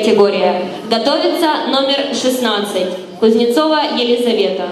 Категория. Готовится номер 16. Кузнецова Елизавета.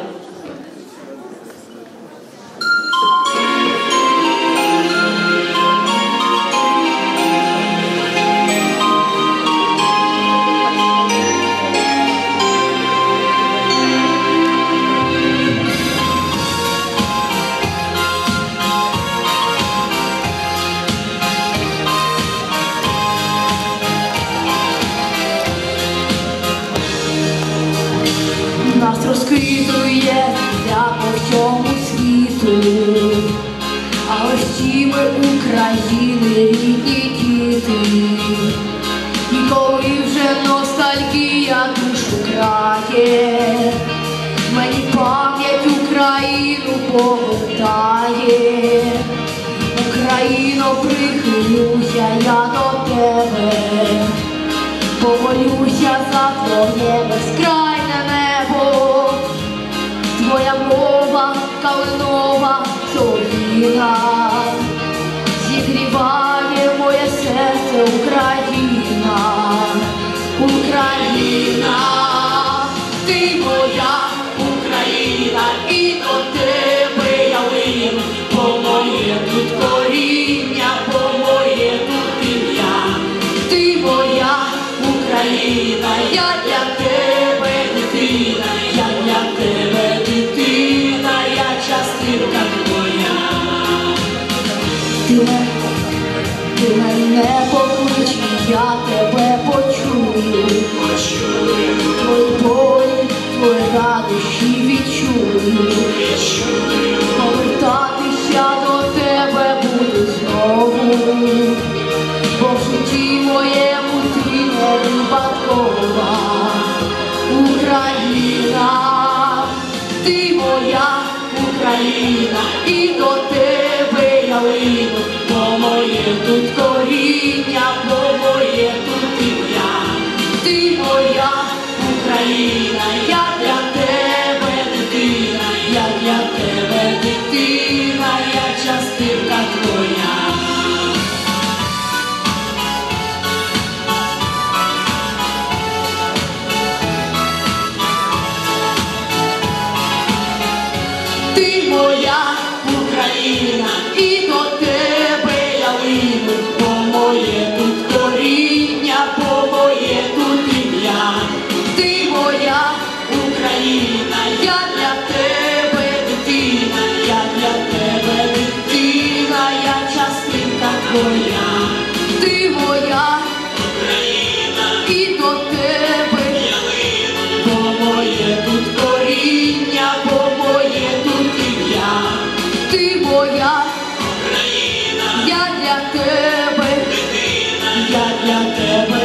Нас розкритує для по всьому світу, а ось ті ми України, рідні діти, і коли вже ностальгія душу крає, мені пам'ять Україну повертає, Україно, прихилюся я до тебе. Помолюся за твоє безкрайне зігріває моє серце Україна, Україна, ти моя Україна, і до тебе я лину, по моє коріння, по моє ім'я. Ти моя Україна, я для тебе дитина, я для тебе дитина, я частинка твоя. Радощі відчую. Повертатися до тебе буду знову. Бо в житті моєму ти не випадкова Україна, ти моя Україна, і до тебе я лину, бо моє тут коріння, бо моє тут ім'я. Ти моя Україна, я дитина, я частинка твоя. Ти моя Україна, і до тебе я лину, бо моє тут коріння, бо тут ім'я. Ти моя Україна, моя, ти моя. Україна, і до тебе. Ялина, бо моє тут коріння, бо моє тут ім'я, ти моя. Україна, я для тебе, дитина, я для тебе.